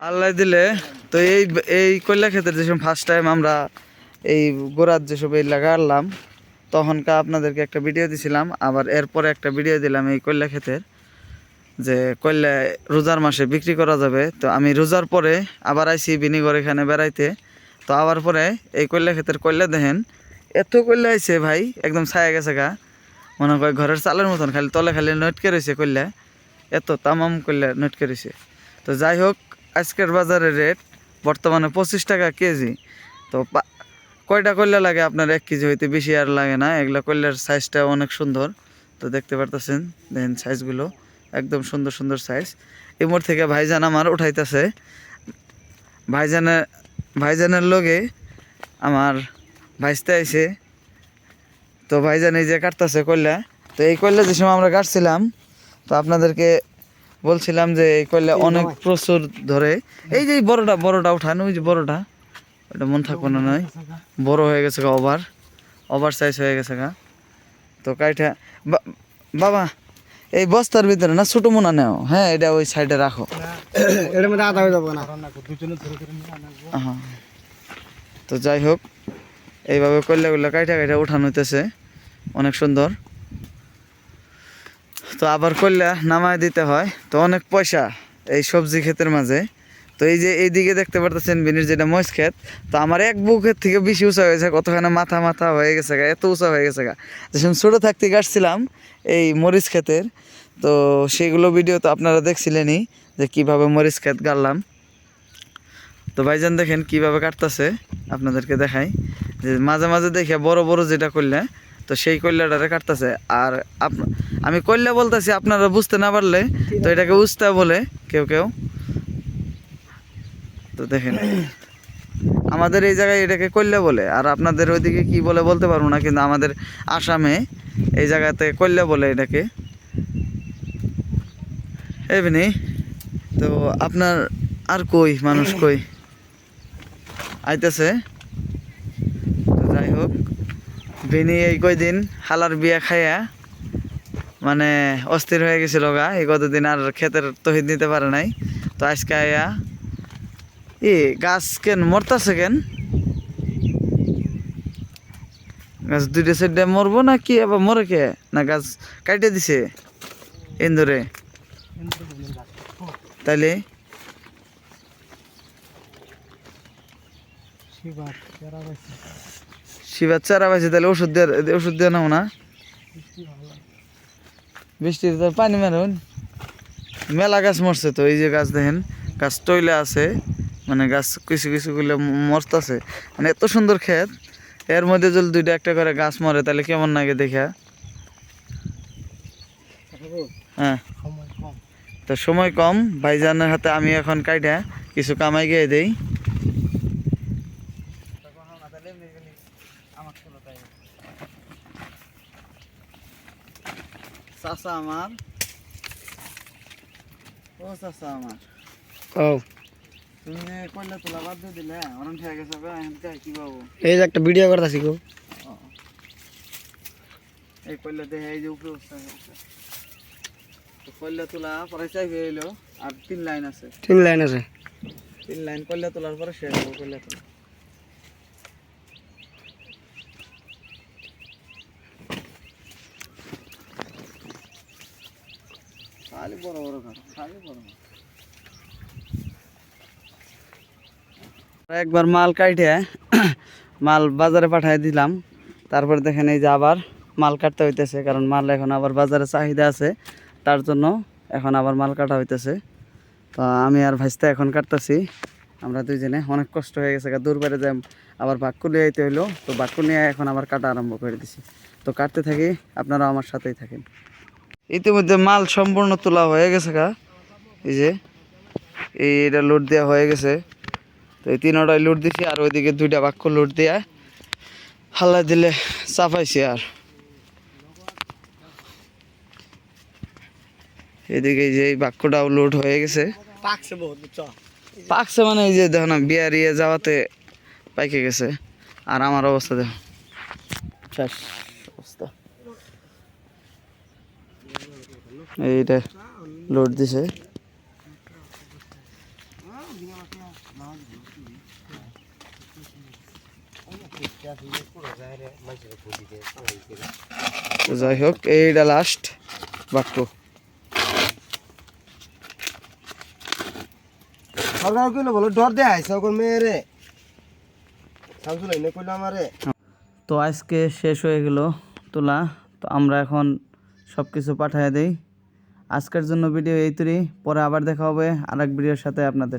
আল্লাহ দিলে, তো এই এই কয়লা ক্ষেতের যেসব ফার্স্ট টাইম আমরা এই গোড়ার যেসব এই লাগালাম তখনকার আপনাদেরকে একটা ভিডিও দিছিলাম, আবার এরপরে একটা ভিডিও দিলাম এই কয়লা ক্ষেতের, যে কয়লা রোজার মাসে বিক্রি করা যাবে। তো আমি রোজার পরে আবার আইছি বিনিগর এখানে বেড়াইতে। তো আবার পরে এই কয়লা ক্ষেতের কয়লা দেখেন, এত কয়লা আইছে ভাই, একদম ছায়া গেছে গা। মনে করে ঘরের চালের মতন, খালি তলে খালি নটকে রয়েছে কয়লা, এত তামাম কয়লা নটকে রয়েছে তো যাই হোক আজকের বাজারের রেট বর্তমানে পঁচিশ টাকা কেজি। তো কয়টা কয়লা লাগে আপনার? এক কেজি হইতে বেশি আর লাগে না। এগুলা কয়লার সাইজটা অনেক সুন্দর। তো দেখতে পারতেছেন দেন সাইজগুলো একদম সুন্দর সুন্দর সাইজ এমোর থেকে ভাইজান আমার উঠাইতেছে। ভাইজানের ভাইজানের লগে আমার ভাইস্তে আইছে। তো ভাইজান এই যে কাটতেছে কয়লা। তো এই কয়লা যে সময় আমরা কাটছিলাম, তো আপনাদেরকে বলছিলাম যে এই কয়লা অনেক প্রচুর ধরে। এই যে বড়টা বড়টা উঠান ওই যে বড়টা। ওটা মন থাকব না নয় বড় হয়ে গেছে গা ওভার। ওভার সাইজ হয়ে গেছে গা। তো কাইটা বাবা এই বস্তার ভিতরে না ছোটো মোনা নেও। হ্যাঁ এটা ওই সাইডে রাখো। এর মধ্যে হয়ে যাব না। তো যাই হোক এইভাবে কয়লাগুলো কাইটা কাইটা উঠানো হইতেছে। অনেক সুন্দর। তো আবার কয়লা নামায় দিতে হয়, তো অনেক পয়সা এই সবজি ক্ষেতের মাঝে। তো এই যে এইদিকে দেখতে পারতেছেন বিনির যেটা মহিষ ক্ষেত, তো আমার এক বুকের থেকে বেশি উঁচা হয়েছে, কতখানে মাথা মাথা হয়ে গেছে গা, এত উঁচা হয়ে গেছে গা। যখন ছোটো থাকতে গাছছিলাম এই মরিচ ক্ষেতের, তো সেগুলো ভিডিও তো আপনারা দেখছিলেনই যে কীভাবে মরিচ ক্ষেত গাড়লাম। তো ভাইজান দেখেন কীভাবে কাটতেছে, আপনাদেরকে দেখাই। যে মাঝে মাঝে দেখে বড় বড় যেটা করলে তো সেই কল্যাটারে কাটতেছে। আর আমি কল্যা বলতেছি আপনারা বুঝতে না পারলে তো এটাকে উস্তা বলে কেউ কেউ। তো দেখেন আমাদের এই জায়গায় এটাকে কল্যা বলে আর আপনাদের ওইদিকে কি বলে বলতে পারব না কিন্তু আমাদের আসামে এই জায়গাতে কল্যা বলে এটাকে। এমনি তো আপনার আর কই মানুষ কই? আইতেছে তো যাই হোক বিনি এই কয়দিন হালার বিয়া খাইয়া মানে অস্থির হয়ে গেছিল গা। এই কতদিন আর ক্ষেতের তহিদ নিতে পারে নাই। তো আজকে আয়া ই গাছ কেন মরতাছে কেন? গাছ দুইটা সাইডে মরবো না কি আবার মরে কে? না গাছ কাইটে দিছে ইন্দুরে। তাইলে শিবার চারা পাইছে তাহলে ওষুধ দেওয়ার ওষুধ দেওয়া নাও না। বৃষ্টির তো পানি মারুন। মেলা গাছ মরছে তো এই যে গাছ দেখেন গাছ টইলে আছে মানে গাছ কিছু কিছু গুলো মরতাছে। মানে এত সুন্দর ক্ষেত এর মধ্যে যদি দুইটা একটা করে গাছ মরে তাহলে কেমন লাগে দেখা? হ্যাঁ। তো সময় কম ভাইজানের হাতে আমি এখন কাইটা কিছু কামাই গিয়ে দেই। চাচা আমার। ও চাচা আমার। ও তুমি কইলা তোলা বাদ দিয়ে দিলে অনেক ঠিক গেছে গো এখন কে কি পাবো এই যে একটা ভিডিও করতেছি গো। এই কইলা দেখে এই যে উপরে। তো কইলা তোলা পরে চাই হয়ে আর তিন লাইন আছে। তিন লাইন আছে। তিন লাইন কইলা তোলার পরে শেষ হব কইলা তোলা। খালি বড় বড় খালি বড়। একবার মাল কাটে মাল বাজারে পাঠিয়ে দিলাম। তারপর দেখেন এই যে আবার মাল কাটতে হইতেছে কারণ মাল এখন আবার বাজারে চাহিদা আছে তার জন্য এখন আবার মাল কাটা হইতেছে। তো আমি আর ভাইস্তা এখন কাটতেছি আমরা দুইজনে। অনেক কষ্ট হয়ে গেছে গা, দূর বাইরে যাই আবার বাক্য নিয়ে আইতে হইল। তো বাক্য নিয়ে এখন আবার কাটা আরম্ভ করে দিছি। তো কাটতে থাকি আপনারা আমার সাথেই থাকেন। ইতিমধ্যে মাল সম্পূর্ণ তোলা হয়ে গেছে কা এই যে এই এটা লোড দেওয়া হয়ে গেছে। তো এই তিনটাই লোড দিছি আর ওইদিকে দুইটা বাক্য লোড দেয়া হাল্লা দিলে চাপাইছি আর। এদিকে যে এই বাক্যটাও লোড হয়ে গেছে। পাকছে মানে এই যে দেখো না বিয়ার ইয়ে যাওয়াতে পাইকে গেছে। আর আমার অবস্থা দেখো। শেষ অবস্থা এইটা লোড দিছে। যাই হোক এইটা লাস্ট বাক্য। সরকার কইলো বলো ডর দে আইসা কোন মেয়েরে শামসুল আইনে কইলো আমারে। তো আজকে শেষ হয়ে গেল তোলা। তো আমরা এখন সব কিছু পাঠিয়ে দিই। আজকের জন্য ভিডিও এই তৈরি পরে আবার দেখা হবে আরেক ভিডিওর সাথে আপনাদের